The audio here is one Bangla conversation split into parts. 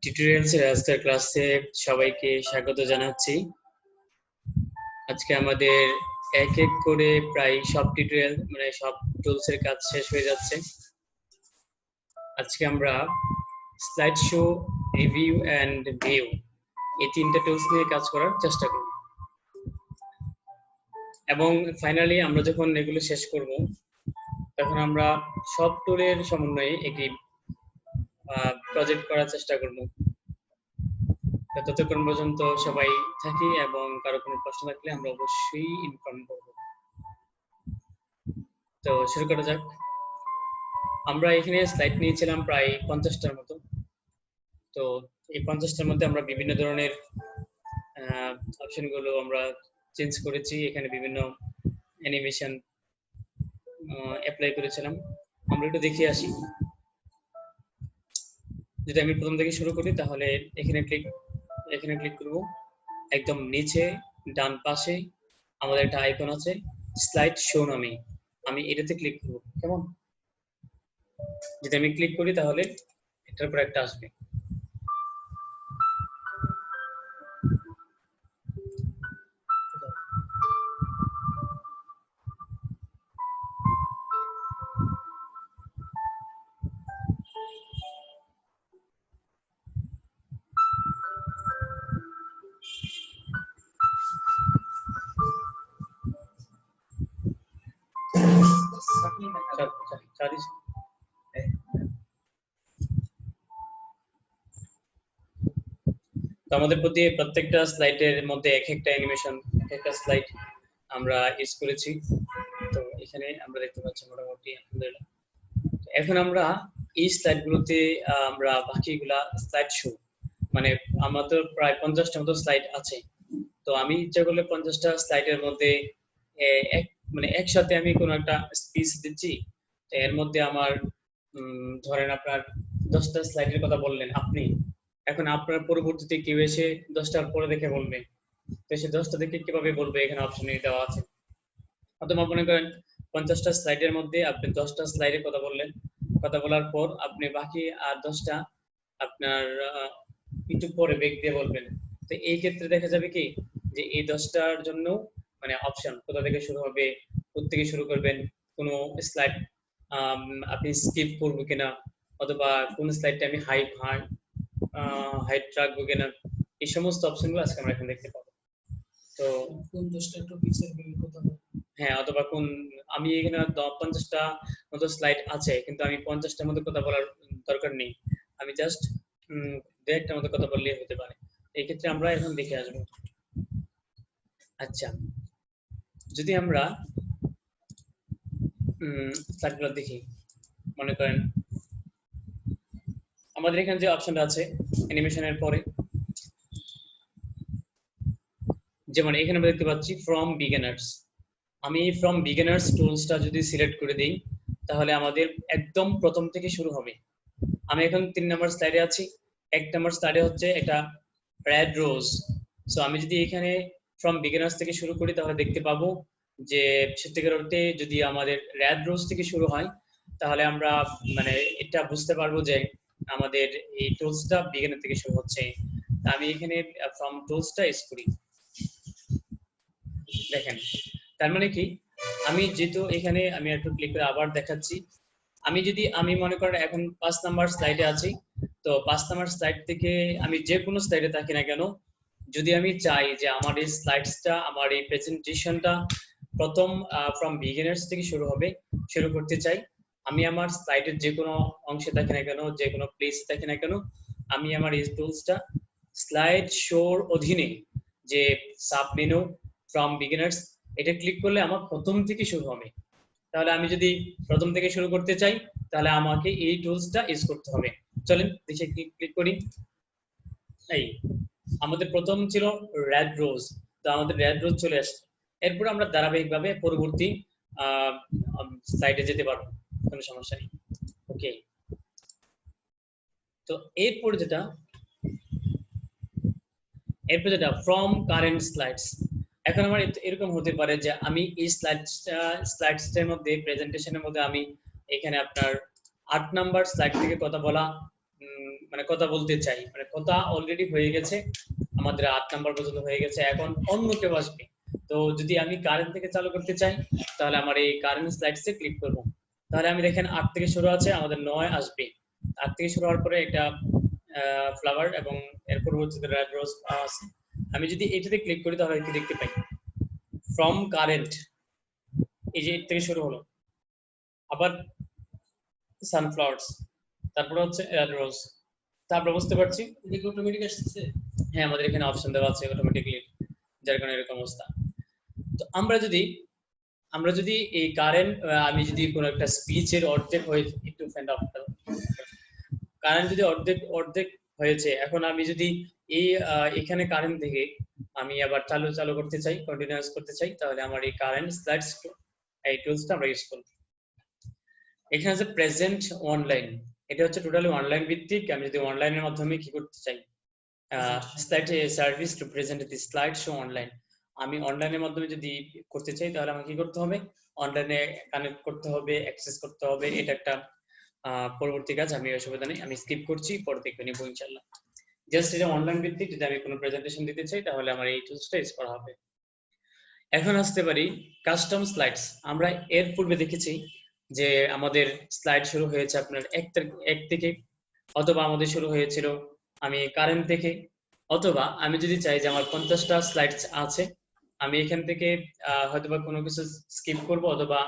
টিউটোরিয়ালসের আজকের ক্লাসে সবাইকে স্বাগত জানাচ্ছি। আজকে আমাদের এক এক করে প্রায় সব টিউটোরিয়াল মানে সব টুলস এর কাজ শেষ হয়ে যাচ্ছে। আজকে আমরা slide show review and view এই তিনটা টুলস নিয়ে কাজ করার চেষ্টা করব। এবং ফাইনালি আমরা যখন এগুলো শেষ করব, তখন আমরা সব টুলের সমন্বয়ে একটি প্রজেক্ট করার চেষ্টা করব। ততক্ষণ পর্যন্ত সবাই থাকি এবং কারও কোনো প্রশ্ন থাকলে আমরা অবশ্যই ইনফর্ম করব। তো শুরু করা যাক। আমরা এখানে স্লাইড নিয়েছিলাম প্রায় পঞ্চাশটার মতো। তো এই পঞ্চাশটার মধ্যে আমরা বিভিন্ন ধরনের অপশনগুলো আমরা চেঞ্জ করেছি। এখানে বিভিন্ন অ্যানিমেশন অ্যাপ্লাই করেছিলাম। আমরা একটু দেখে আসি। যদি আমি প্রথম থেকে শুরু করি, তাহলে এখানে ক্লিক এখানে ক্লিক করব। একদম নিচে, ডান পাশে আমাদের একটা আইকন আছে স্লাইড শো নামে। আমি এটাতে ক্লিক করব, কেমন? যদি আমি ক্লিক করি, তাহলে এটার পর একটা আসবে। আমাদের প্রতি প্রত্যেকটা স্লাইডের মধ্যে এক একটা অ্যানিমেশন এক একটা স্লাইড আমরা ইউজ করেছি। তো এখানে আমরা দেখতে পাচ্ছি মোটামুটি, আলহামদুলিল্লাহ। এখন আমরা এই স্লাইডগুলোতে আমরা বাকিগুলা স্লাইড শো মানে আমাদের প্রায় পঞ্চাশটা মতো স্লাইড আছে। তো আমি ইচ্ছা করলে পঞ্চাশটা স্লাইডের মধ্যে এক মানে একসাথে আমি কোনো একটা স্পিচ দিচ্ছি এর মধ্যে আমার ধরেন আপনার দশটা স্লাইডের কথা বললেন আপনি, এখন আপনার পরবর্তীতে কেউ এসে দশটার পরে দেখে বলবে, তো সে দশটা দেখে কীভাবে বলবে? এখানে অপশন দেওয়া আছে। অথবা মনে করেন পঞ্চাশটা স্লাইডের মধ্যে আপনি দশটা স্লাইডের কথা বললেন, কথা বলার পর আপনি বাকি আর দশটা আপনার একটু পরে বেগ দিয়ে বলবেন। তো এই ক্ষেত্রে দেখা যাবে কি, যে এই দশটার জন্য মানে অপশন কোথা থেকে শুরু হবে থেকে শুরু করবেন কোনো স্লাইড আপনি স্কিপ করব কিনা অথবা কোন স্লাইডটা আমি হাই হাইট রাখব কিনা এই সমস্ত অপশনগুলো আজকে আমরা এখন দেখতে পাবো। তো কোন দশটা টপিক্সের কথা হ্যাঁ অথবা কোন আমি এখানে পঞ্চাশটা মতো স্লাইড আছে কিন্তু আমি পঞ্চাশটার মতো কথা বলার দরকার নেই। আমি জাস্ট দু একটা মতো কথা বললেই হতে পারে। এই ক্ষেত্রে আমরা এখন দেখে আসব। আচ্ছা। যদি আমরা স্লাইডগুলো দেখি, মনে করেন, আমাদের এখানে যে অপশনটা আছে অ্যানিমেশনের পরে, যেমন এখানে আমরা দেখতে পাচ্ছি ফ্রম বিগিনার্স আমি ফ্রম বিগিনার্স টুলসটা যদি সিলেক্ট করে দিই, তাহলে আমাদের একদম প্রথম থেকে শুরু হবে। আমি এখন তিন নম্বর স্লাইডে আছি। এক নম্বর স্লাইডে হচ্ছে এটা রেড রোজ সো আমি যদি এখানে ফ্রম বিগিনার্স থেকে শুরু করি, তাহলে দেখতে পাবো যে সত্যিকার অর্থে যদি আমাদের রেড রোজ থেকে শুরু হয়, তাহলে আমরা মানে এটা বুঝতে পারব যে আমাদের এই টুলসটা বিগিনার থেকে শুরু হচ্ছে। আমি এখানে ফ্রম টুলসটা ইউজ করি। দেখেন, তার মানে কি? আমি যেহেতু এখানে আমি একটু ক্লিক করে আবার দেখাচ্ছি। আমি যদি, আমি মনে করেন এখন পাঁচ নাম্বার স্লাইডে আছি, তো পাঁচ নাম্বার স্লাইড থেকে আমি যে কোনো স্লাইডে থাকি না কেন যদি আমি চাই যে আমার এই স্লাইডসটা আমার এই প্রেজেন্টেশনটা প্রথম ফ্রম বিগিনার্স থেকে শুরু হবে, শুরু করতে চাই। আমি আমার স্লাইডের যে কোনো অংশে থাকি না কেন, যে কোনো প্লেসে থাকি না কেন, আমি আমার এই টুলসটা স্লাইড শোর অধীনে যে সাব মেনু ফ্রম বিগিনার্স এটা ক্লিক করলে আমার প্রথম থেকে শুরু হবে। তাহলে আমি যদি প্রথম থেকে শুরু করতে চাই, তাহলে আমাকে এই টুলসটা ইউজ করতে হবে। চলেন দেখে ক্লিক করি। এই আমাদের প্রথম ছিল রেড রোজ তো আমাদের রেড রোজ চলে আসছে। এরপর আমরা ধারাবাহিকভাবে পরবর্তী স্লাইডে যেতে পারব, কোনো সমস্যা নেই। ওকে তো এরপর যেটা এরপর যেটা ফ্রম কারেন্ট স্লাইডস এখন আমার এরকম হতে পারে যে আমি এই স্লাইডসটা স্লাইডসটার মধ্যে প্রেজেন্টেশনের মধ্যে আমি এখানে আপনার আট নাম্বার স্লাইড থেকে কথা বলা মানে কথা বলতে চাই। মানে কথা অলরেডি হয়ে গেছে, আমাদের আট নাম্বার পর্যন্ত হয়ে গেছে, এখন অন্য কেউ আসবে। তো যদি আমি কারেন্ট থেকে চালু করতে চাই, তাহলে আমার এই কারেন্ট স্লাইডসে ক্লিক করব। তাহলে আমি দেখেন আট থেকে শুরু আছে, আমাদের নয় আসবে। আট থেকে শুরু হওয়ার পরে একটা ফ্লাওয়ার এবং এর পরবর্তীতে রেড রোজ আছে। আমি যদি এটাতে ক্লিক করি, তাহলে কি দেখতে পাই। ফ্রম কারেন্ট এই যে এর থেকে শুরু হলো। আবার সানফ্লাওয়ার্স তারপর হচ্ছে রেড রোজ তারপর বুঝতে পারছি। এদিকে অটোমেটিক আসছে হ্যাঁ আমাদের এখানে অপশন দেওয়া আছে অটোমেটিকলি যার কারণে এরকম অবস্থা। তো আমরা যদি আমরা যদি এই কারেন্ট আমি যদি কোনো একটা স্পিচের অর্ধেক হয়ে একটু ফ্যান্ড অফ কারেন্ট যদি অর্ধেক অর্ধেক হয়েছে এখন আমি যদি এই এখানে কারেন্ট থেকে আমি আবার চালু চালু করতে চাই কন্টিনিউয়াস করতে চাই তাহলে আমার এই কারেন্ট স্লাইডস এই টুলসটা আমরা ইউজ করব। এখানে আছে প্রেজেন্ট অনলাইন এটা হচ্ছে টোটালি অনলাইন ভিত্তিক। আমি যদি অনলাইনের মাধ্যমে কি করতে চাই? Slide service to present the slide show online আমি অনলাইনের মাধ্যমে যদি করতে চাই তাহলে আমাকে কি করতে হবে? অনলাইনে কানেক্ট করতে হবে অ্যাক্সেস করতে হবে। এটা একটা পরবর্তী কাজ। আমি অসুবিধা নেই। আমি স্কিপ করছি। পরে দেখবে নিবো ইনশাল্লাহ জাস্ট এটা অনলাইন ভিত্তিক। যদি আমি কোনো প্রেজেন্টেশন দিতে চাই তাহলে আমার এই টুলসটা ইউজ করা হবে। এখন আসতে পারি কাস্টম স্লাইডস আমরা এর পূর্বে দেখেছি যে আমাদের স্লাইড শুরু হয়েছে আপনার এক এক থেকে, অথবা আমাদের শুরু হয়েছিল আমি কারেন্ট থেকে, অথবা আমি যদি চাই যে আমার পঞ্চাশটা স্লাইডস আছে, আমি এখান থেকে হয়তোবা কোনো কিছু স্কিপ করব অথবা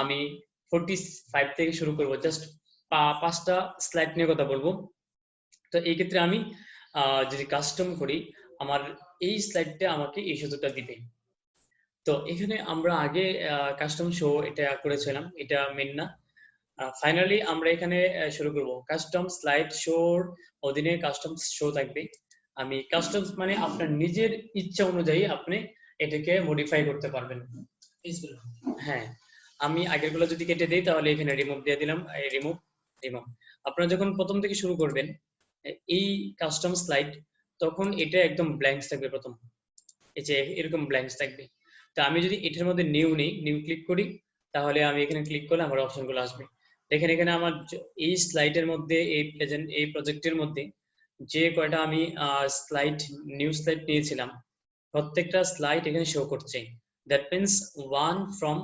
আমি ফোর্টি ফাইভ থেকে শুরু করব জাস্ট পাঁচটা স্লাইড নিয়ে কথা বলব। তো এই ক্ষেত্রে আমি যদি কাস্টম করি, আমার এই স্লাইডটা আমাকে এই সুযোগটা দিবে তো এখানে আমরা আগে কাস্টম শো এটা করেছিলাম, এটা মেন না। ফাইনালি আমরা এখানে শুরু করব। কাস্টম স্লাইড শোর অধীনে কাস্টম শো থাকবে আমি কাস্টমস মানে আপনার নিজের ইচ্ছা অনুযায়ী আপনি এটাকে মডিফাই করতে পারবেন। হ্যাঁ আমি আগেরগুলো যদি কেটে দিই, তাহলে এখানে রিমুভ দিয়ে দিলাম। রিমুভ রিমুভ আপনারা যখন প্রথম থেকে শুরু করবেন, এই কাস্টম স্লাইড তখন এটা একদম ব্ল্যাঙ্কস থাকবে প্রথম। এই যে এরকম ব্ল্যাঙ্কস থাকবে। তো আমি যদি এটার মধ্যে নিউ নেই নিউ ক্লিক করি, তাহলে আমি এখানে ক্লিক করলে আমার অপশনগুলো আসবে। দেখেন এখানে আমার এই স্লাইডের মধ্যে, এই প্রেজেন্ট এই প্রজেক্টের মধ্যে যে কয়টা আমি স্লাইড নিউ স্লাইড নিয়েছিলাম, প্রত্যেকটা স্লাইড এখানে শো করছে। That means one from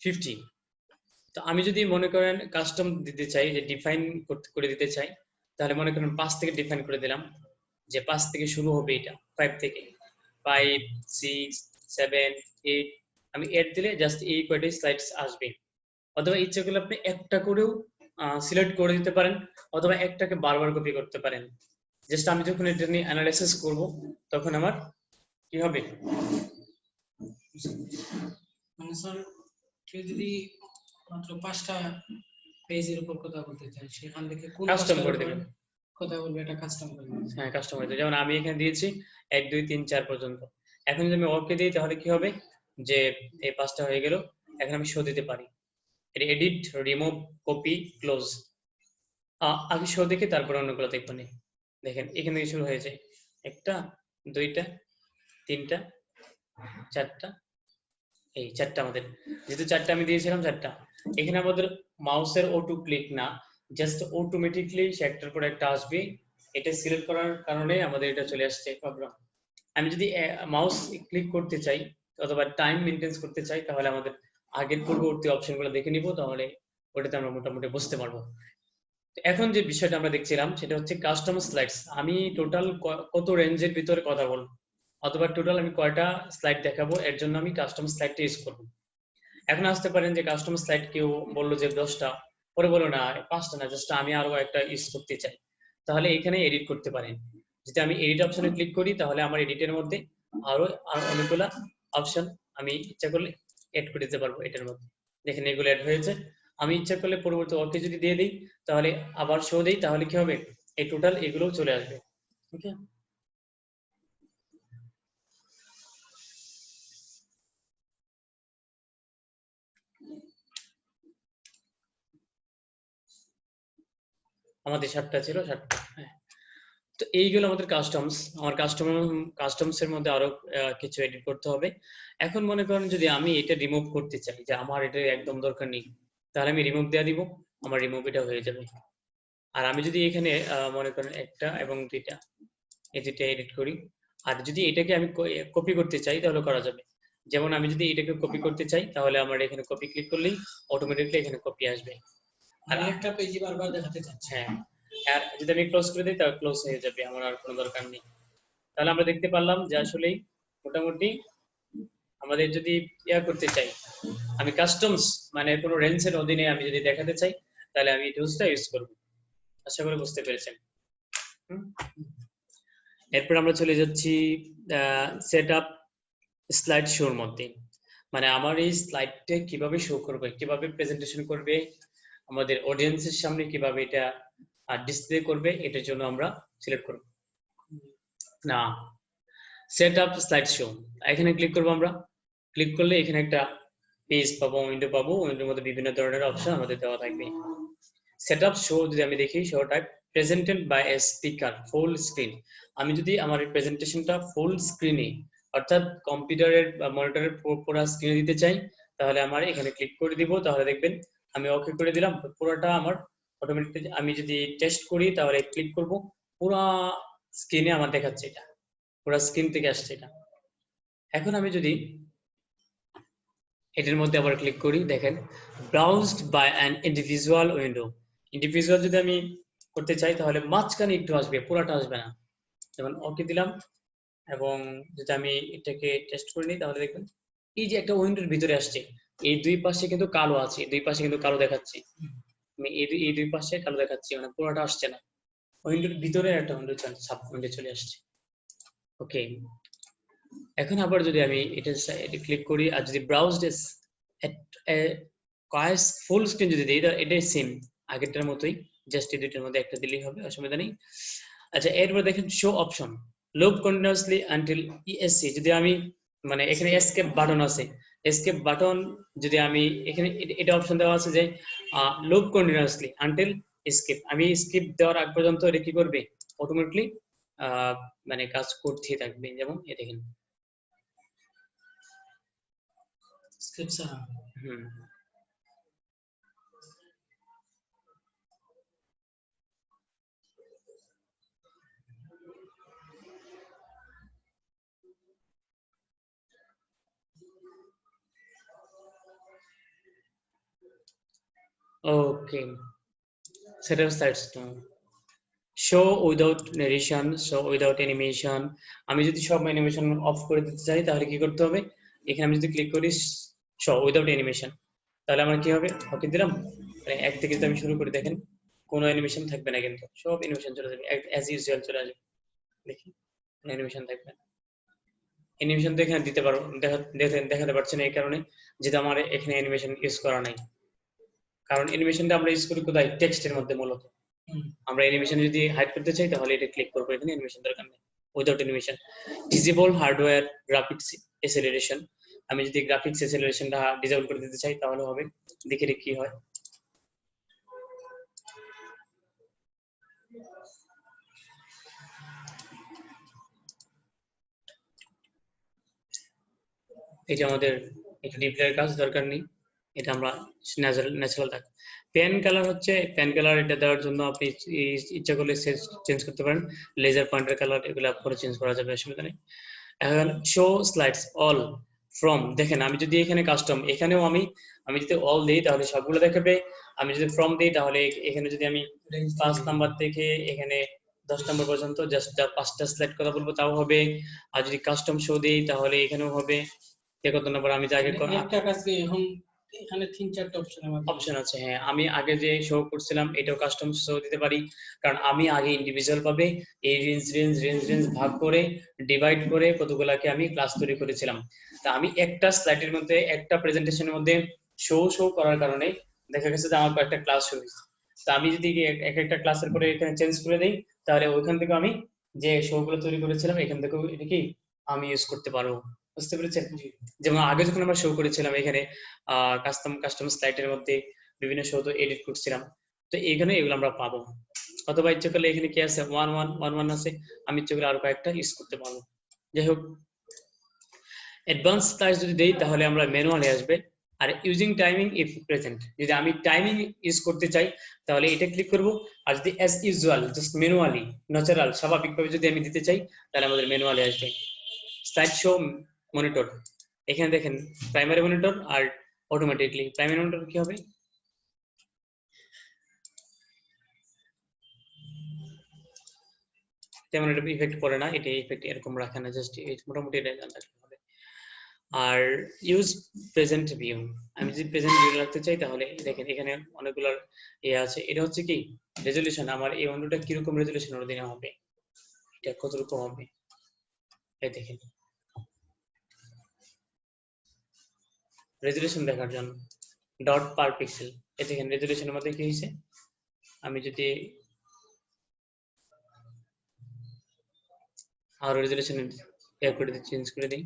fifty তো আমি যদি মনে করেন কাস্টম দিতে চাই, যে ডিফাইন করে দিতে চাই, তাহলে মনে করেন পাঁচ থেকে ডিফাইন করে দিলাম, যে পাঁচ থেকে শুরু হবে এটা ফাইভ থেকে। ফাইভ সিক্স সেভেন এইট আমি এইট দিলে জাস্ট এই কয়টাই স্লাইডস আসবে। অথবা ইচ্ছে করলে আপনি একটা করেও সিলেক্ট করে দিতে পারেন অথবা একটাকে বারবার কপি করতে পারেন। জাস্ট আমি যখন এটা নিয়ে অ্যানালাইসিস করব তখন আমার কি হবে? মানে স্যার কেউ যদি মাত্র পাঁচটা পেজের উপর কথা বলতে চায় সেখান থেকে কোন Custom করে দেবেন। কথা বলবে? এটা কাস্টম করে। হ্যাঁ কাস্টমার যেমন আমি এখানে দিয়েছি এক দুই তিন চার পর্যন্ত। এখন যদি আমি ওকে দিই, তাহলে কি হবে? যে এই পাঁচটা হয়ে গেল, এখন আমি শো দিতে পারি। এডিট রিমুভ কপি ক্লোজ আগে শো দেখে তারপর অন্যগুলো দেখব নি। দেখেন, এখান থেকে শুরু হয়েছে। একটা, দুইটা, তিনটা, চারটা। এই চারটা আমাদের। যেহেতু চারটা আমি দিয়েছিলাম, চারটা। এখানে আমাদের মাউসের অটো ক্লিক না। জাস্ট অটোমেটিকলি সে একটার পর একটা আসবে। এটা সিলেক্ট করার কারণে আমাদের এটা চলে আসছে প্রবলেম আমি যদি মাউস ক্লিক করতে চাই অথবা টাইম মেনটেন্স করতে চাই, তাহলে আমাদের আগের পূর্ববর্তী অপশনগুলো দেখে নিব, তাহলে ওটাতে আমরা মোটামুটি বুঝতে পারব। এখন যে বিষয়টা আমরা দেখছিলাম, সেটা হচ্ছে কাস্টম স্লাইডস আমি টোটাল কত রেঞ্জের ভিতরে কথা বলব? অথবা টোটাল আমি কয়টা স্লাইড দেখাবো? এর জন্য আমি কাস্টম স্লাইডটা ইউজ করব। এখন আসতে পারেন যে কাস্টম স্লাইড কেউ বলল যে দশটা, পরে বলো না, পাঁচটা না জাস্ট আমি আরও একটা ইউজ করতে চাই। তাহলে এখানে এডিট করতে পারেন। যদি আমি এডিট অপশনে ক্লিক করি, তাহলে আমার এডিটের মধ্যে আরও অনেকগুলা অপশন আমি ইচ্ছা করলে এড করে দিতে পারব এটার মধ্যে। দেখেন এগুলো অ্যাড হয়েছে। আমি ইচ্ছা করলে পরবর্তী ওকে যদি দিয়ে দিই, তাহলে আবার শো দিই, তাহলে কি হবে? এই টোটাল এগুলোও চলে আসবে। ওকে আমাদের সাতটা ছিল, সাতটা। হ্যাঁ। তো এইগুলো আমাদের কাস্টমস আমার কাস্টম কাস্টমস এর মধ্যে আরও কিছু এডিট করতে হবে। এখন মনে করেন যদি আমি এটা রিমুভ করতে চাই যে আমার এটা একদম দরকার নেই তাহলে আমি রিমুভ দেওয়া দিব আমার রিমুভ এটা হয়ে যাবে। আর আমি যদি এখানে মনে করেন একটা এবং দুইটা এই দুইটা এডিট করি আর যদি এটাকে আমি কপি করতে চাই তাহলে করা যাবে। যেমন আমি যদি এটাকে কপি করতে চাই তাহলে আমার এখানে কপি ক্লিক করলেই অটোমেটিকলি এখানে কপি আসবে। আমি একটা পেজই বারবার দেখাতে চাচ্ছি। হ্যাঁ। যদি আমি ক্লোজ করে দিই, তাহলে ক্লোজ হয়ে যাবে, আমার আর কোনো দরকার নেই। তাহলে আমরা দেখতে পারলাম যে আসলেই মোটামুটি আমাদের যদি ইয়া করতে চাই, আমি কাস্টমস মানে কোনো রেঞ্জের অধীনে আমি যদি দেখাতে চাই, তাহলে আমি টুলসটা ইউজ করব। আশা করি বুঝতে পেরেছেন। এরপর আমরা চলে যাচ্ছি সেট আপ স্লাইড শোর মধ্যে। মানে আমার এই স্লাইডটা কীভাবে শো করবে, কীভাবে প্রেজেন্টেশন করবে, আমাদের অডিয়েন্সের সামনে কীভাবে এটা ডিসপ্লে করবে, এটার জন্য আমরা সিলেক্ট করব। না সেট আপ স্লাইড শো এখানে ক্লিক করব আমরা। ক্লিক করলে এখানে একটা পেজ পাবো উইন্ডো পাবো। উইন্ডোর মধ্যে বিভিন্ন ধরনের অপশন আমাদের দেওয়া থাকবে। সেট আপ শো যদি আমি দেখি show type presented by a speaker full screen আমি যদি আমার প্রেজেন্টেশনটা ফুল স্ক্রিনে অর্থাৎ কম্পিউটারের বা মনিটরের পুরো স্ক্রিনে দিতে চাই, তাহলে আমার এখানে ক্লিক করে দিব। তাহলে দেখবেন, আমি ওকে করে দিলাম। পুরোটা আমার অটোমেটিক আমি যদি টেস্ট করি, তাহলে ক্লিক করব। পুরো স্ক্রিনে আমার দেখাচ্ছে এটা। পুরো স্ক্রিন থেকে আসছে এটা। এখন আমি যদি এটার মধ্যে আবার ক্লিক করি, দেখেন browsed by an individual window individual যদি আমি করতে চাই, তাহলে মাঝখানে একটু আসবে, পুরাটা আসবে না। যেমন ওকে দিলাম, এবং যদি আমি এটাকে টেস্ট করে নিই, তাহলে দেখবেন, এই যে একটা উইন্ডোর ভিতরে আসছে, এই দুই পাশে কিন্তু কালো আছে দুই পাশে কিন্তু কালো দেখাচ্ছে। আমি এই দুই পাশে কালো দেখাচ্ছি মানে পুরোটা আসছে না। উইন্ডোর ভিতরে একটা উইন্ডো সাব উইন্ডো চলে আসছে। ওকে এখন আবার যদি আমি এটা ক্লিক করি, আর যদি ব্রাউজ কয়েস ফুল স্ক্রিন যদি দিই এটাই সেম আগেরটার মতোই জাস্ট এই দুইটার মধ্যে একটা দিলেই হবে, অসুবিধা নেই। আচ্ছা এরপর দেখেন show option loop continuously until ESC যদি আমি মানে এখানে এসকেপ বাটন আছে এসকেপ বাটন যদি আমি এখানে এটা অপশন দেওয়া আছে যে লুপ কন্টিনিউয়াসলি আনটিল স্কিপ আমি স্কিপ দেওয়ার আগ পর্যন্ত এটা কি করবে? অটোমেটিকলি মানে কাজ করতেই থাকবে। যেমন এ দেখেন। Skip hmm. Okay. Set up slides now. Show without narration, show without animation. আমি যদি সব অ্যানিমেশন অফ করে দিতে চাই তাহলে কি করতে হবে? এখানে আমি যদি ক্লিক করি শো উইদাউট অ্যানিমেশন তাহলে আমার কি হবে? ওকে দিলাম। মানে এক থেকে যদি আমি শুরু করে দেখেন কোনো অ্যানিমেশন থাকবে না কিন্তু। সব অ্যানিমেশন চলে যাবে। অ্যাজ ইউজুয়াল চলে আসবে। দেখি অ্যানিমেশন থাকবে না। অ্যানিমেশন তো এখানে দিতে পারো। দেখাতে পারছি না এই কারণে। যেটা আমার এখানে অ্যানিমেশন ইউজ করা নাই। কারণ অ্যানিমেশনটা আমরা ইউজ করি কোথায়? টেক্সটের মধ্যে মূলত। আমরা অ্যানিমেশন যদি হাইড করতে চাই তাহলে এটা ক্লিক করব এখানে অ্যানিমেশন দরকার নেই without animation disable hardware graphics acceleration আমি যদি গ্রাফিক্স এসেলারেশনটা ডিজেবল করে দিতে চাই তাহলে হবে দেখে রে কি হয়। এটা আমাদের একটু ডিপ্লের কাজ দরকার নেই। এটা আমরা ন্যাচারাল থাক পেন কালার হচ্ছে পেন কালার এটা দেওয়ার জন্য আপনি ইচ্ছা করলে চেঞ্জ করতে পারেন। লেজার পয়েন্টের কালার এগুলো পরে চেঞ্জ করা যাবে অসুবিধা নেই। এখন শো স্লাইডস অল ফ্রম দেখেন আমি যদি এখানে কাস্টম এখানেও আমি আমি যদি অল দিই তাহলে সবগুলো দেখাবে। আমি যদি ফ্রম দিই তাহলে এখানে যদি আমি পাঁচ নাম্বার থেকে এখানে দশ নম্বর পর্যন্ত জাস্ট পাঁচটা স্লাইড কথা বলব তাও হবে। আর যদি কাস্টম শো দিই তাহলে এখানেও হবে। কত নম্বর আমি আগে মানে একটা এখন এখানে তিন, চারটা অপশন অপশন আছে হ্যাঁ। আমি আগে যে শো করছিলাম, এটাও কাস্টম শো দিতে পারি। কারণ আমি আগে ইন্ডিভিজুয়াল ভাবে এই রেঞ্জ রেঞ্জ রেঞ্জ রেঞ্জ ভাগ করে ডিভাইড করে কতগুলাকে আমি ক্লাস তৈরি করেছিলাম। তা আমি একটা স্লাইডের মধ্যে, একটা প্রেজেন্টেশনের মধ্যে শো শো করার কারণে দেখা গেছে যে আমার কয়েকটা ক্লাস শো হয়েছে তা আমি যদি এক একটা ক্লাসের পরে এখানে চেঞ্জ করে দিই, তাহলে ওইখান থেকে আমি যে শো গুলো তৈরি করেছিলাম, এখান থেকেও এটা কি আমি ইউজ করতে পারব। বুঝতে পেরেছেন? যেমন আগে যখন আমরা শো করেছিলাম এখানে কাস্টম কাস্টম স্লাইডের মধ্যে বিভিন্ন শো তো এডিট করছিলাম তো এখানে এগুলো আমরা পাবো। অথবা ইচ্ছে করলে এখানে কি আছে? ওয়ান ওয়ান ওয়ান ওয়ান আছে আমি ইচ্ছে করলে আরও কয়েকটা ইউজ করতে পারব। যাই হোক অ্যাডভান্স স্লাইড যদি দেই তাহলে আমরা ম্যানুয়ালে আসবে। আর ইউজিং টাইমিং ইফ প্রেজেন্ট যদি আমি টাইমিং ইউজ করতে চাই তাহলে এটা ক্লিক করব। আর যদি as usual just manually natural স্বাভাবিকভাবে যদি আমি দিতে চাই তাহলে আমাদের ম্যানুয়ালি আসবে। স্লাইড শো মনিটর এখানে দেখেন প্রাইমারি মনিটর আর অটোমেটিকলি প্রাইমারি মনিটর কি হবে? তেমন এটা ইফেক্ট পড়ে না এটা ইফেক্ট এরকম রাখে না জাস্ট মোটামুটি এটা হবে আর ইউজ প্রেজেন্ট ভিউ আমি যদি প্রেজেন্ট ভিউ রাখতে চাই তাহলে দেখেন, এখানে অনেকগুলো ইয়ে আছে। এটা হচ্ছে কি? রেজলিউশন আমার এই অন্যটা কীরকম রেজলিউশন ওর দিনে হবে? এটা কতটুকু হবে? এই দেখেন। রেজলিউশন দেখার জন্য। ডট পার পিক্সেল এই দেখেন রেজলিউশনের মধ্যে কি হয়েছে? আমি যদি আর রেজলিউশন এর করে দিই চেঞ্জ করে দিই।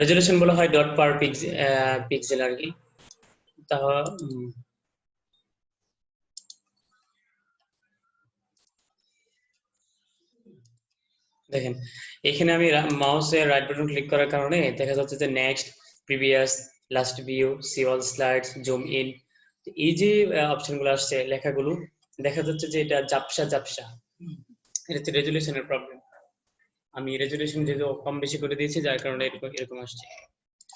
রেজলিউশন বলা হয় ডট পার পিক্সেল আর কি। তা দেখেন, এখানে আমি মাউসের রাইট বাটন ক্লিক করার কারণে দেখা যাচ্ছে যে next previous last view see all slides zoom in এই যে অপশনগুলো আসছে, লেখাগুলো, দেখা যাচ্ছে যে এটা জাপসা জাপসা এটা হচ্ছে রেজলিউশনের প্রবলেম আমি রেজুলেশন যেহেতু কম বেশি করে দিয়েছি, যার কারণে এরকম এরকম আসছে।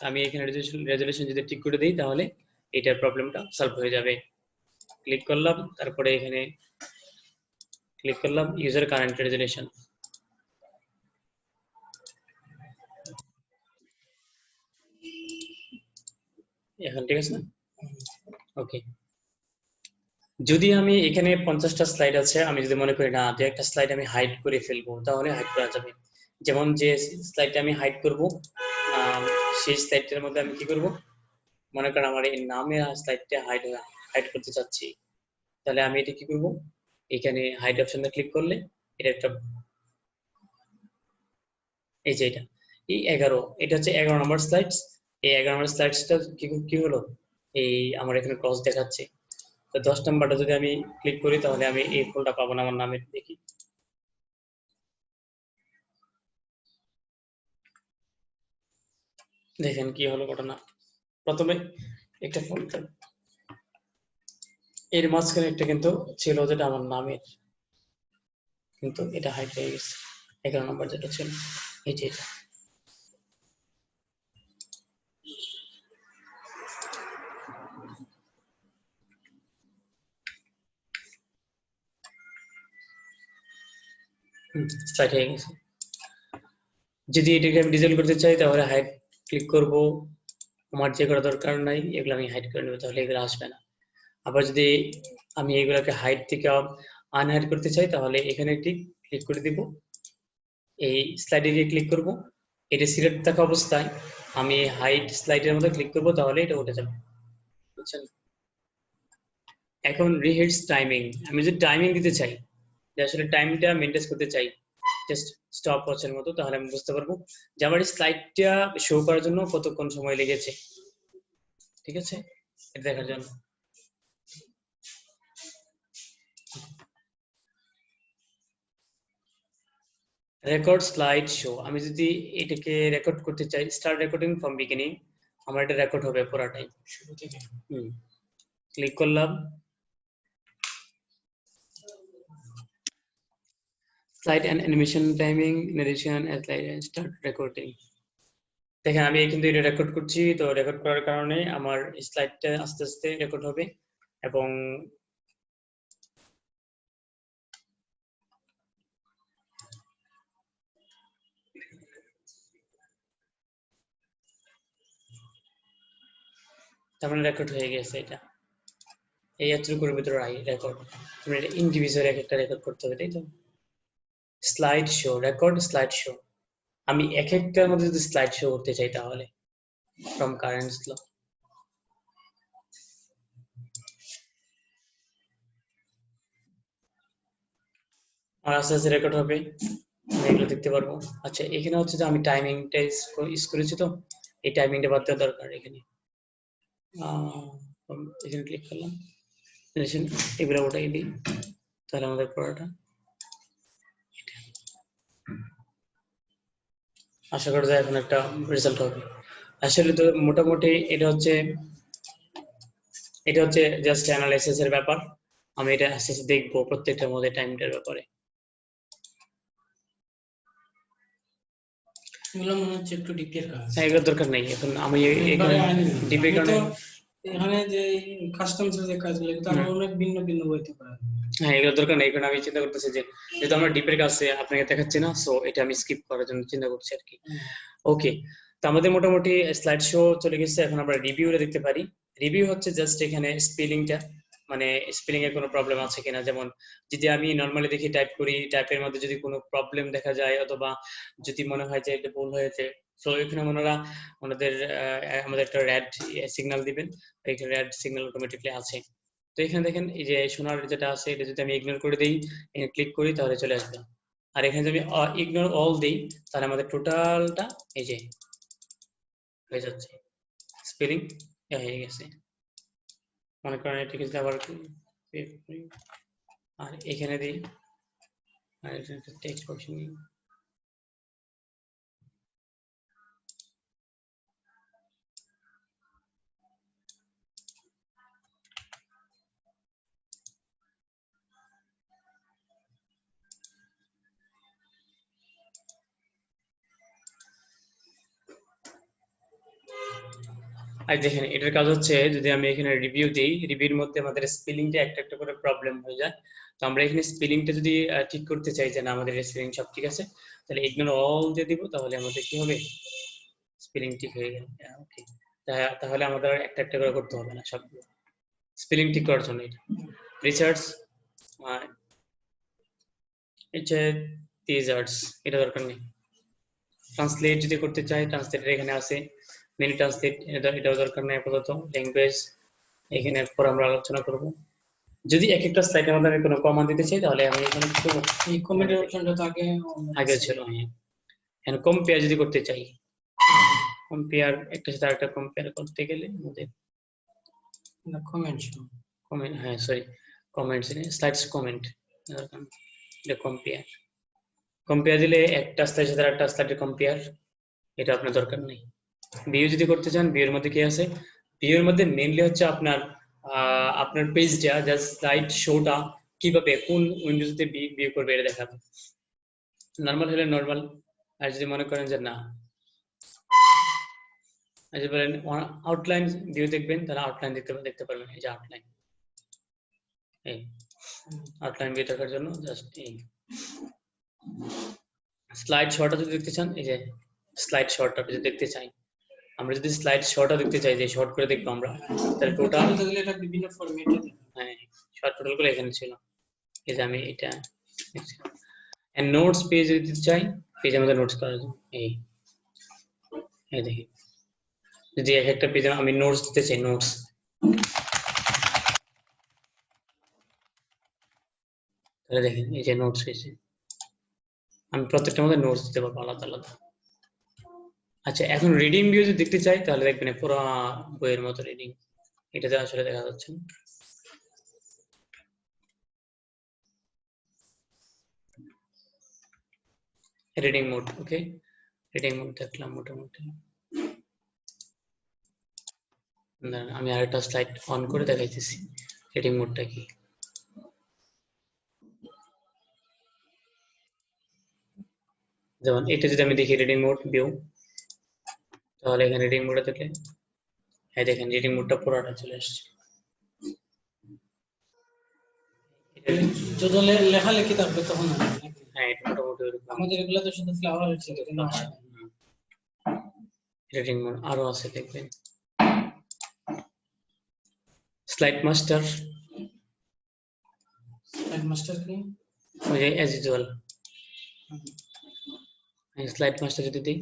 আমি এখানে রেজুলেশন রেজলিউশন যদি ঠিক করে দিই, তাহলে এটার প্রবলেমটা সলভ হয়ে যাবে। ক্লিক করলাম, তারপরে এখানে ক্লিক করলাম ইউজার কারেন্ট রেজলিউশন এখন, ঠিক আছে? ওকে যদি আমি এখানে পঞ্চাশটা স্লাইড আছে, আমি যদি মনে করি না, দু একটা স্লাইড আমি হাইড করে ফেলব, তাহলে হাইড করা যাবে। যেমন যে স্লাইডটা আমি হাইড করব সেই স্লাইডটার মধ্যে আমি কি করব? মনে করেন আমার এই নামে স্লাইডটা হাইড হাইড করতে চাচ্ছি। তাহলে আমি এটা কি করব? এখানে হাইড অপশনটা ক্লিক করলে, এটা একটা এই যে এটা, এই এগারো, এটা হচ্ছে এগারো নম্বর স্লাইডস এই এগারো নম্বর স্লাইডসটা কি কি হলো? এই আমার এখানে ক্রস দেখাচ্ছে। তো দশ নাম্বারটা যদি আমি ক্লিক করি, তাহলে আমি এই ফুলটা পাবো না, আমার নামে দেখি। দেখেন কি হলো ঘটনা। প্রথমে একটা ফোন এর মাঝখানে একটা কিন্তু ছিল যেটা আমার নামের। কিন্তু এটা হাইড হয়ে গেছে। এগারো নম্বর যেটা ছিল এই যে এটা। স্টার্ট যদি এটাকে আমি ডিজাইন করতে চাই, তাহলে হাইড ক্লিক করব। আমার যে করা দরকার নাই, এগুলো আমি হাইড করে নেব, তাহলে এগুলো আসবে না। আবার যদি আমি এগুলোকে হাইড থেকে আনহাইড করতে চাই, তাহলে এখানে একটি ক্লিক করে দিব। এই স্লাইডে গিয়ে ক্লিক করব। এটা সিলেক্ট থাকা অবস্থায় আমি হাইড স্লাইডের মধ্যে ক্লিক করব, তাহলে এটা উঠে যাবে। বুঝছেন? এখন রিহিটস টাইমিং আমি যদি টাইমিং দিতে চাই যে আসলে টাইমটা মেনটেন করতে চাই জাস্ট স্টপ ওয়াচের মতো তাহলে আমি বুঝতে পারব যে আমার স্লাইডটা শো করার জন্য কতক্ষণ সময় লেগেছে। ঠিক আছে? এটা দেখার জন্য। রেকর্ড স্লাইড শো আমি যদি এটাকে রেকর্ড করতে চাই স্টার্ট রেকর্ডিং ফ্রম বিগিনিং আমার এটা রেকর্ড হবে পুরাটাই। শুরু থেকে হুম। ক্লিক করলাম। Slide and animation timing narration and slide and start recording. দেখেন, আমি কিন্তু এটা রেকর্ড করছি, তো রেকর্ড করার কারণে আমার স্লাইডটা আস্তে আস্তে রেকর্ড হবে এবং তার মানে রেকর্ড হয়ে গেছে এটা। এই এতটুকুর ভিতরে রেকর্ড ইন্ডিভিজুয়াল এক একটা রেকর্ড করতে হবে, তাই তো? Slide show record slide show আমি এক একটার মধ্যে যদি স্লাইড শো করতে চাই তাহলে ফ্রম কারেন্ট স্লো আর আস্তে আস্তে রেকর্ড হবে, আমি এগুলো দেখতে পারব। আচ্ছা এখানে হচ্ছে যে আমি টাইমিংটা ইউজ করেছি তো, এই টাইমিংটা বাদ দেওয়া দরকার এখানে। এখানে ক্লিক করলাম। এগুলো ওটাই দিই, তাহলে আমাদের পড়াটা আশা করা যায় এখন একটা রেজাল্ট হবে। আসলে তো মোটামুটি এটা হচ্ছে এটা হচ্ছে জাস্ট অ্যানালাইসিস এর ব্যাপার। আমি এটা আস্তে আস্তে দেখব প্রত্যেকটার মধ্যে টাইমটার ব্যাপারে। এগুলো মনে হচ্ছে একটু ডিপের কাজ। হ্যাঁ এগুলো দরকার নেই এখন আমি এখানে ডিপের কারণে এখানে যে কাস্টমস যে কাজগুলো এগুলো আমরা অনেক ভিন্ন ভিন্ন বইতে পারি। হ্যাঁ এগুলোর দরকার নেই কারণ আমি চিন্তা করতেছি যে যেহেতু আমরা ডিপের কাছে আপনাকে দেখাচ্ছি না সো এটা আমি স্কিপ করার জন্য চিন্তা করছি আর কি। ওকে তো আমাদের মোটামুটি স্লাইড শো চলে গেছে এখন আমরা রিভিউটা দেখতে পারি। রিভিউ হচ্ছে জাস্ট এখানে স্পেলিংটা মানে স্পেলিং এর কোনো প্রবলেম আছে কিনা? যেমন যদি আমি নর্মালি দেখি টাইপ করি টাইপের মধ্যে যদি কোনো প্রবলেম দেখা যায় অথবা যদি মনে হয় যে এটা ভুল হয়েছে তো এখানে ওনারা ওনাদের আমাদের একটা রেড সিগন্যাল দিবেন। এখানে রেড সিগন্যাল অটোমেটিকলি আছে। তো এখানে দেখেন, এই যে সোনার যেটা আছে, এটা যদি আমি ইগনোর করে দিই ক্লিক করি, তাহলে চলে আসবে। আর এখানে যদি আমি ইগনোর অল দিই, তাহলে আমাদের টোটালটা এই যে হয়ে যাচ্ছে। স্পেলিং হয়ে গেছে। মনে করেন এটাকে যদি আবার আর এখানে দিই। আর টেক্সট বক্স আর দেখেন, এটার কাজ হচ্ছে যদি আমি এখানে রিভিউ দিই রিভিউর মধ্যে আমাদের স্পেলিংটা একটা একটা করে প্রবলেম হয়ে যায়। তো আমরা এখানে স্পেলিংটা যদি ঠিক করতে চাই যে না, আমাদের স্পেলিং সব ঠিক আছে, তাহলে ইগনোর অল দিয়ে দিব, তাহলে আমাদের কি হবে? স্পেলিং ঠিক হয়ে গেল। তাহলে আমাদের একটা একটা করে করতে হবে না সবগুলো স্পেলিং ঠিক করার জন্য এটা। রিসার্চ এটা দরকার নেই। ট্রান্সলেট যদি করতে চাই ট্রান্সলেটের এখানে আছে। মিনি ট্রান্সলেট এটা এটাও দরকার নেই আপাতত ল্যাঙ্গুয়েজ এখানে পর আমরা আলোচনা করব। যদি এক একটা স্লাইডের মধ্যে আমি কোনো কমান দিতে চাই তাহলে আমি এখানে কি করব এই কমেন্টের অপশনটা তো আগে আগে ছিল হ্যাঁ। এখন কম্পেয়ার যদি করতে চাই কম্পেয়ার একটা সাথে আরেকটা কম্পেয়ার করতে গেলে আমাদের কমেন্ট কমেন্ট হ্যাঁ সরি কমেন্টস স্লাইডস কমেন্ট এটা কম্পেয়ার কম্পেয়ার দিলে একটা স্লাইডের সাথে একটা স্লাইডের কম্পেয়ার এটা আপনার দরকার নেই। ভিউ যদি করতে চান ভিউর মধ্যে কি আছে? ভিউর মধ্যে মেইনলি হচ্ছে আপনার আপনার পেজটা জাস্ট স্লাইড শোটা কীভাবে, কোন উইন্ডোজতে ভিউ করবে এটা দেখাবে। নর্মাল হলে নর্মাল আর যদি মনে করেন যে না যদি বলেন আউটলাইন ভিউ দেখবেন, তাহলে আউটলাইন দেখতে দেখতে পারবেন, এই যে আউটলাইন এই আউটলাইন ভিউ দেখার জন্য জাস্ট এই। স্লাইড শর্টটা যদি দেখতে চান, এই যে স্লাইড শর্টটা যদি দেখতে চাই আমরা যদি স্লাইড শর্টটা দেখতে চাই যে শর্ট করে দেখব আমরা তাহলে টোটাল এটা বিভিন্ন ফরম্যাটে হ্যাঁ। শর্ট টোটালগুলো এখানে ছিল। এই যে আমি এটা এন্ড নোটস পেজ যদি দিতে চাই পেজ আমাদের নোটস করার জন্য এই এই দেখি। যদি এক একটা পেজে আমি নোটস দিতে চাই নোটস তাহলে দেখেন এই যে নোটস পেয়েছে আমি প্রত্যেকটা মধ্যে নোটস দিতে পারব আলাদা আলাদা। আচ্ছা এখন রিডিং ভিউ যদি দেখতে চাই, তাহলে দেখবেন পুরো বইয়ের মতো রিডিং এটাতে আসলে দেখা যাচ্ছে reading mode okay reading mode দেখলাম মোটামুটি। আমি আরেকটা স্লাইড অন করে দেখাইতেছি। রিডিং মোডটা কি? যেমন, এটা যদি আমি দেখি রিডিং মোড ভিউ তাহলে এখানে রিডিং মোডে দেখলে হ্যাঁ দেখেন রিডিং মোডটা পুরোটা চলে আসছে। যদি থাকবে তখন হ্যাঁ এটা মোটামুটি আমাদের এগুলো তো শুধু ফ্লাওয়ার হচ্ছে কিন্তু আসে রিডিং মোড আরও আছে দেখবেন। স্লাইড মাস্টার হেডমাস্টার কি? ওই যে অ্যাজ ইউজুয়াল স্লাইড মাস্টার যদি দিই।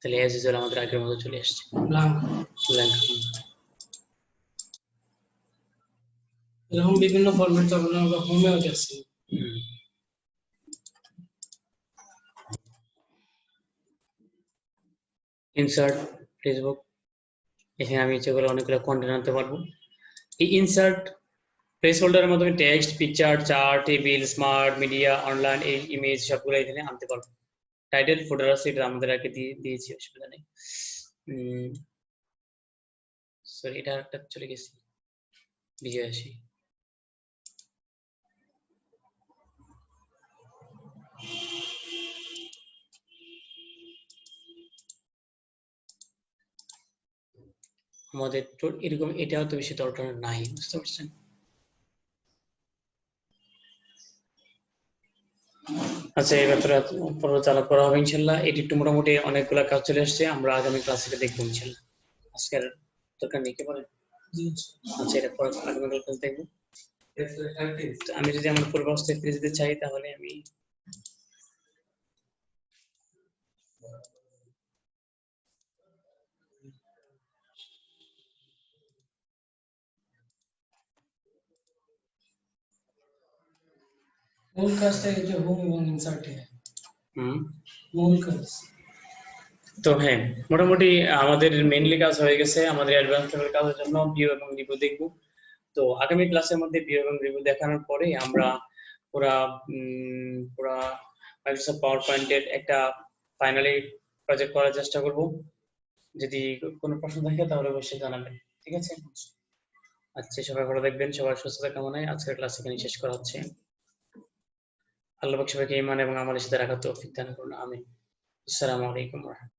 তাহলে আমাদের আগের মতো চলে আসছে। এরকম বিভিন্ন ফরম্যাট হোমেও আছে। ইনসার্ট ফেসবুক এখানে আমি ইচ্ছে করে অনেকগুলো কন্টেন্ট আনতে পারব। এই ইনসার্ট প্লেস হোল্ডারের মাধ্যমে text picture chart table smart media online এই ইমেজ সবগুলো এখানে আনতে পারব। টাইটেল ফুটার আছে, এটা আমাদের আগে দিয়ে, দিয়েছি, অসুবিধা নেই। সরি এটা একটা চলে গেছি। বিজয় আসি আমাদের এরকম, এটাও তো বেশি দরকার নাই, বুঝতে পারছেন? আচ্ছা এই ব্যাপারে পরবর্তী আলাপ করা হবে ইনশাল্লাহ। এটি একটু মোটামুটি অনেকগুলা কাজ চলে আসছে, আমরা আগামী ক্লাসে এটা দেখব ইনশাল্লাহ। আজকের দরকার নেই কি বলেন আচ্ছা এটা পরে আগামী ক্লাস দেখব। আমি যদি আমার পূর্ব অবস্থায় ফিরে যেতে চাই, তাহলে আমি মূল কাজটা এই যে হোম এবং ইনসার্টে মূল কাজ তো হ্যাঁ মোটামুটি আমাদের মেইনলি কাজ হয়ে গেছে আমাদের অ্যাডভান্স লেভেল কাজের জন্য ভিউ এবং রিভিউ দেখব। তো আগামী ক্লাসের মধ্যে ভিউ এবং রিভিউ দেখানোর পরে আমরা পুরা পুরা মাইক্রোসফট পাওয়ার পয়েন্টের একটা ফাইনালি প্রজেক্ট করার চেষ্টা করব। যদি কোনো প্রশ্ন থাকে তাহলে অবশ্যই জানাবেন ঠিক আছে? আচ্ছা সবাই ভালো দেখবেন সবার সুস্থতা কামনায় আজকের ক্লাস এখানে শেষ করা হচ্ছে। আল্লাহ সবাইকে ইমান এবং আমার সাথে রাখার তৌফিক দান করুন আমি আসসালামু আলাইকুম রাহমাতুল্লাহ।